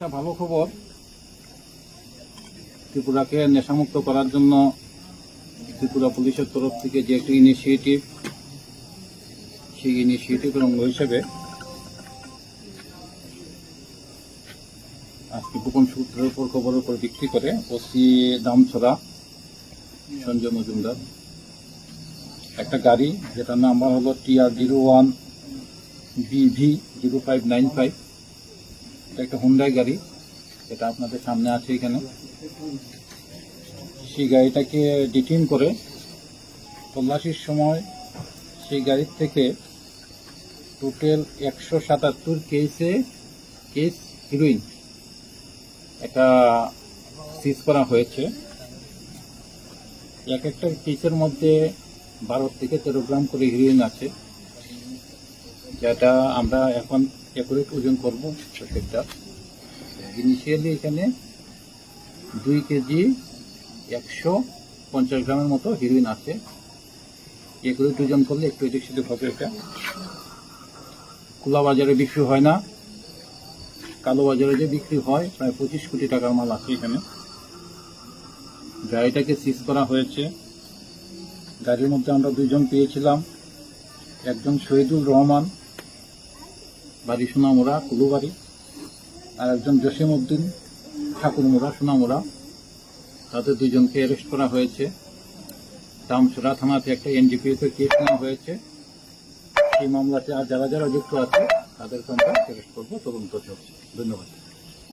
একটা ভালো খবর। ত্রিপুরাকে নেশামুক্ত করার জন্য ত্রিপুরা পুলিশের তরফ থেকে যে একটি ইনিশিয়েটিভ সেই ইনিশিয়েটিভের অঙ্গ হিসেবে আজকে গোপন সূত্রের উপর খবরের উপর ভিত্তি করে ওসি দামছড়া, সঞ্জয় মজুমদার। একটা গাড়ি, যেটার নাম্বার হলো TR zero one BV zero five nine five এটা একটা হুন্ডাই গাড়ি। এটা আপনাদের সামনে আছে এখানে। সেই গাড়িটাকে ডিটেন করে তল্লাশির সময় সেই গাড়ির থেকে টোটাল একশো সাতাত্তর কেসে কেস হিরোইন এটা সিজ করা হয়েছে। এক একটা কেসের মধ্যে বারো থেকে তেরো গ্রাম করে হিরোইন আছে। যেটা আমরা এখন অ্যাকুরেট ওজন করব প্রত্যেকটা ইনিশিয়ালি এখানে দুই কেজি একশো পঞ্চাশ গ্রামের মতো হিরোইন আছে। অ্যাকুরেট ওজন করলে একটু এদিক সেদিক হবে এটা। খোলা বাজারে বিক্রি হয় না। কালো বাজারে যে বিক্রি হয়, প্রায় পঁচিশ কোটি টাকার মাল আছে এখানে। গাড়িটাকে সিজ করা হয়েছে। গাড়ির মধ্যে আমরা দুজন পেয়েছিলাম। একজন শহীদুল রহমান বাড়ি সোনামোড়া, কুলুবাড়ি। আর একজন জসিম উদ্দিন ঠাকুরমোড়া, সোনামোড়া। তাদের দুজনকে অ্যারেস্ট করা হয়েছে। রামসুরা থানাতে একটা এনডিপিএস এর কেস নেওয়া হয়েছে। সেই মামলাতে আর যারা যারা যুক্ত আছে তাদেরকে আমরা অ্যারেস্ট করব, তদন্ত চলছে। ধন্যবাদ।